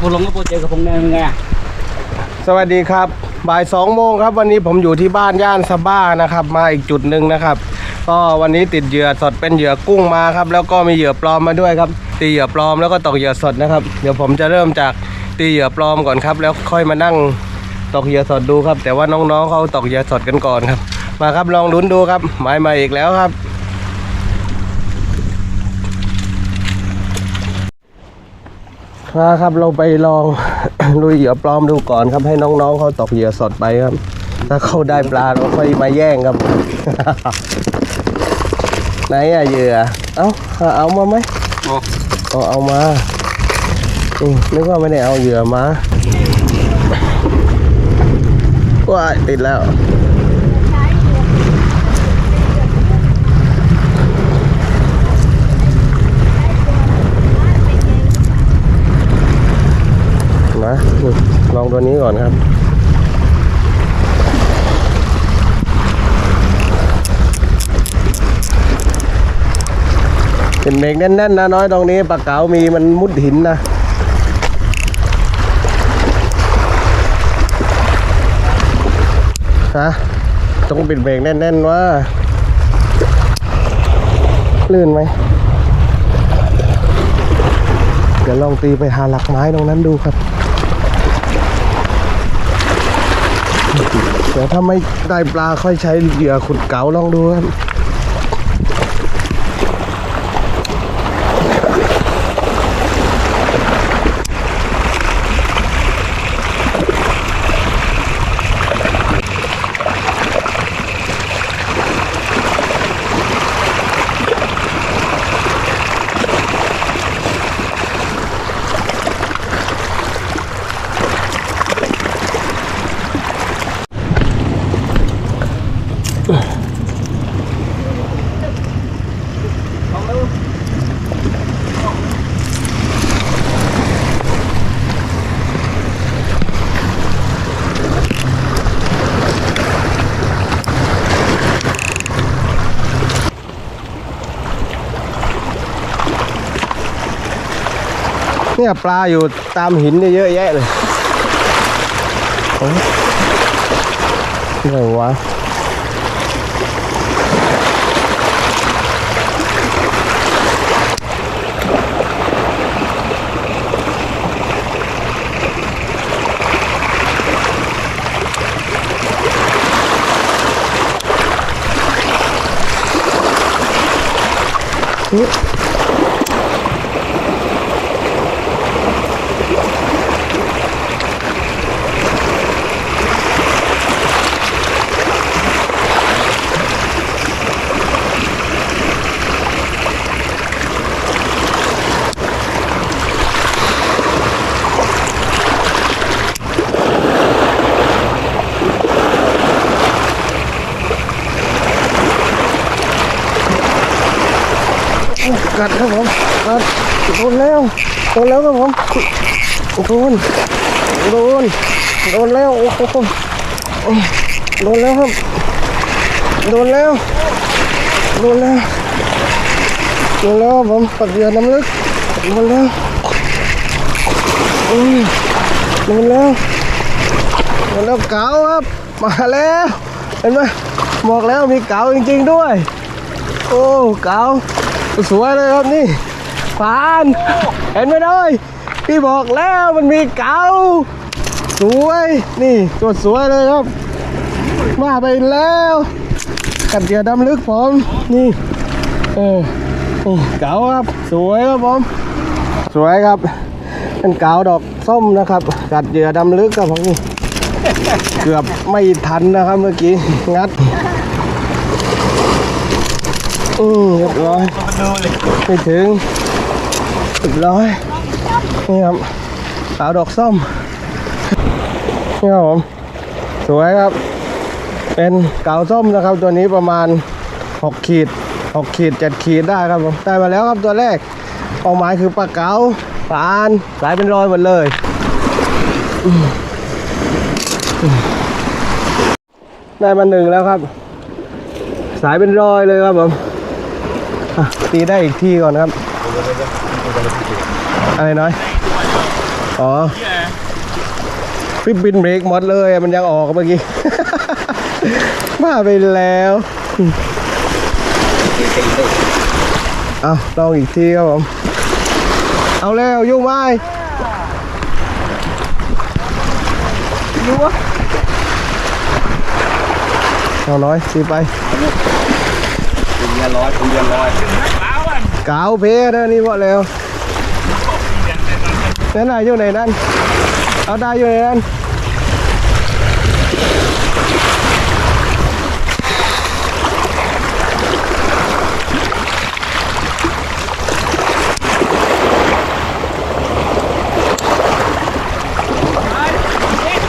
ผมลงก็โปรเจกต์กับผมแน่เป็นไงสวัสดีครับ บ่ายสองโมงครับ วันนี้ผมอยู่ที่บ้านย่านสบ้านะครับ มาอีกจุดหนึ่งนะครับ ก็วันนี้ติดเหยื่อสดเป็นเหยื่อกุ้งมาครับ แล้วก็มีเหยื่อปลอมมาด้วยครับ ตีเหยื่อปลอมแล้วก็ตกเหยื่อสดนะครับ เดี๋ยวผมจะเริ่มจากตีเหยื่อปลอมก่อนครับ แล้วค่อยมานั่งตกเหยื่อสดดูครับ แต่ว่าน้องๆเขาตกเหยื่อสดกันก่อนครับ มาครับลองลุ้นดูครับหมายมาอีกแล้วครับ มาครับเราไปลองลุยเหยื่อปลอมดูก่อนครับ ให้น้องๆเขาตกเหยื่อสดไปครับ ถ้าเขาได้ปลาเราค่อยมาแย่งครับ ไหนอะเหยื่อ เอาเอามาไหมโอ้เอาเอามาอืมนึกว่าไม่ได้เอาเหยื่อมาว้ายติดแล้ว นะลองตัวนี้ก่อนครับ เป็นเมฆแน่นๆนะน้อยตรงนี้ปลาเก๋ามีมันมุดหินนะฮะต้องป็นเบรกแน่นๆว่าลื่นไหมเดี๋ยวลองตีไปหาหลักไม้ตรงนั้นดูครับ เดี๋ยวถ้าไม่ได้ปลาค่อยใช้เหยื่อขุดเก๋าลองดูครับ เนี่ยปลาอยู่ตามหินเนี่ยเยอะแยะเลยโอ้ยไหนวะ กัดครับผมกัดโดนแล้วโดนแล้วครับผมโดนโดนโดนแล้วโอ้โหโดนแล้วครับโดนแล้วโดนแล้วโดนแล้วครับผมปัดเหยื่อน้ำลึกโดนแล้วอืมโดนแล้วโดนแล้วเก๋าครับมาแล้วเห็นไหมบอกแล้วมีเก๋าจริง ๆ ด้วย โอ้เก๋า สวยเลยครับนี่ฟานเห็นไหมน้อยพี่บอกแล้วมันมีเก๋าสวยนี่ตัวสวยเลยครับ มาไปแล้วกันเดียวดำลึกผมนี่เออเก๋าครับ สวยครับผมสวยครับ เป็นเก๋าดอกส้มนะครับกัดเหยื่อดำลึกครับผมนี่เกือบไม่ทันนะครับเมื่อกี้งัดอืมเรียบร้อย ไม่ถึงเรียบร้อยนี่ครับสาวดอกส้มนี่ครับผมสวยครับ เป็นเก๋าส้มนะครับ ตัวนี้ประมาณ 6 ขีด 6 ขีด 7 ขีดได้ครับผมได้มาแล้วครับตัวแรกเป้าหมายคือปลาเก๋าปลาอานสายเป็นรอยหมดเลยได้มาหนึ่งแล้วครับ สายเป็นรอยเลยครับผม ตีได้อีกทีก่อนครับอะไรน้อยอ๋อฟิปบินเบรกหมดเลยอะมันยังออกเมื่อกี้มาไปแล้วเอาลองอีกทีครับผม เอาแล้วยุ่งไหมยุ่งวะเอาน้อยสีไป คุณเรียนร้อยคุณเรียนร้อยกาวเพนะนี่พอแล้วนั่นน่ะอยู่ไหนนั่นเอาได้อยู่ไหนนั่น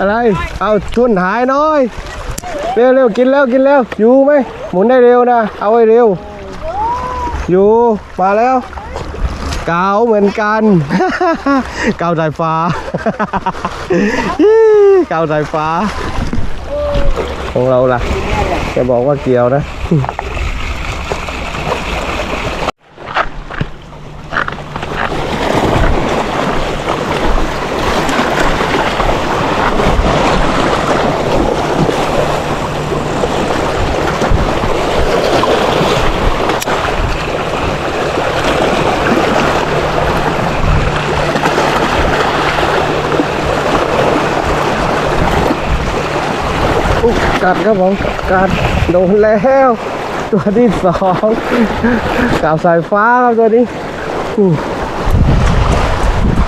อะไร เอาทุนหายน้อย เร็วเร็วกินแล้วกินแล้ว อยู่ไหมหมุนได้เร็วนะ เอาไว้เร็ว อยู่มาแล้ว เกาเหมือนกัน เกาสายฟ้า เกาสายฟ้า ของเราล่ะจะบอกว่าเกี่ยวนะ กัดครับผมกัดโดนแล้ว ตัวที่สองกาวสายฟ้าครับตัวนี้อืม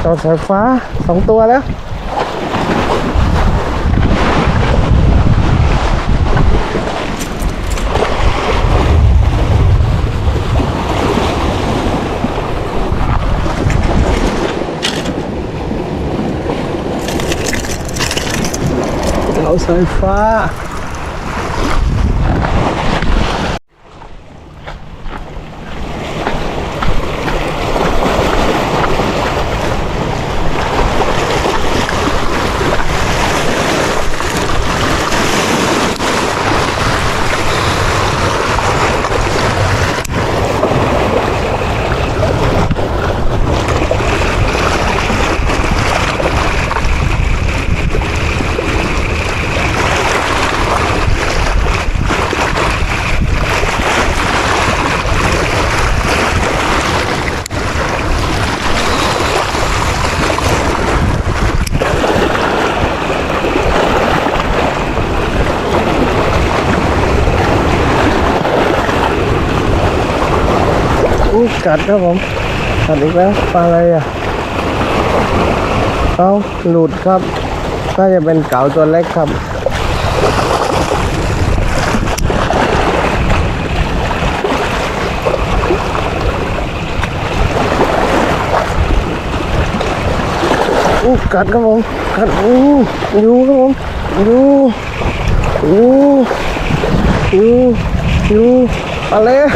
กาวสายฟ้าสองตัวแล้วกาวสายฟ้า อุ๊ย กัดครับผมกัดอีกแล้วปลาอะไรอะเอาหลุดครับน่าจะเป็นเก๋าตัวเล็กครับอู้กัดครับผมกัดอู้อยู่ครับผมอยู่อยู่อยู่อยู่มาแล้ว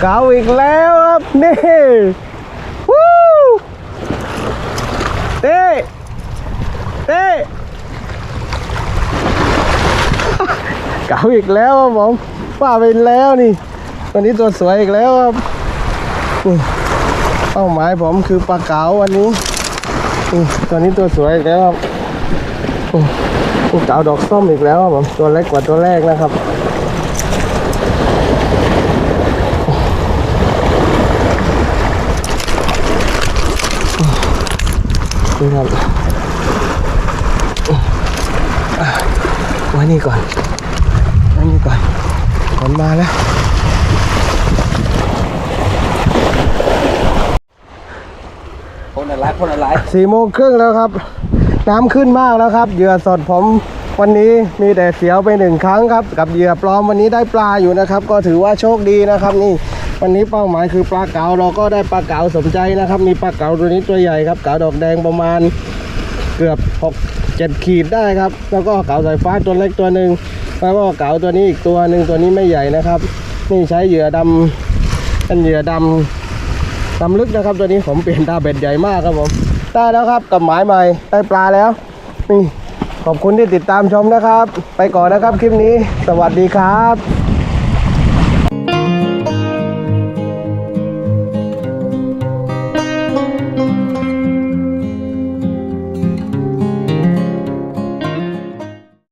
เก๋าอีกแล้วครับ นี่วู้เต้เต้เก๋าอีกแล้วครับผมว่าไปแล้วนี่วันนี้ตัวสวยอีกแล้วครับเป้าหมายผมคือปลาเก๋าวันนี้อตัวนี้ตัวสวยอีกแล้วครับเก๋าดอกส้มอีกแล้วครับผมตัวเล็กกว่าตัวแรกนะครับ นี่ครับอะไว้นี่ก่อนไว้นี่ก่อนฝนมาแล้วคนอะไรคนอะไรสี่โมงครึ่งแล้วครับ น้ำขึ้นมากแล้วครับ เหยื่อสดผมวันนี้มีแต่เสียวไปหนึ่งครั้งครับ กับเหยื่อปลอมวันนี้ได้ปลาอยู่นะครับ ก็ถือว่าโชคดีนะครับนี่ วันนี้เป้าหมายคือปลาเก๋าเราก็ได้ปลาเก๋าสมใจนะครับ มีปลาเก๋าตัวนี้ตัวใหญ่ครับเก๋าดอกแดงประมาณเกือบ6 7ขีดได้ครับ แล้วก็เก๋าสายฟ้าตัวเล็กตัวหนึ่งแล้วก็เก๋าตัวนี้อีกตัวหนึ่งตัวนี้ไม่ใหญ่นะครับ นี่ใช้เหยื่อดำเป็นเหยื่อดำลำลึกนะครับ ตัวนี้ผมเปลี่ยนตาเบ็ดใหญ่มากครับผมได้แล้วครับกับหมายใหม่ได้ปลาแล้วนี่ขอบคุณที่ติดตามชมนะครับ ไปก่อนนะครับคลิปนี้ สวัสดีครับ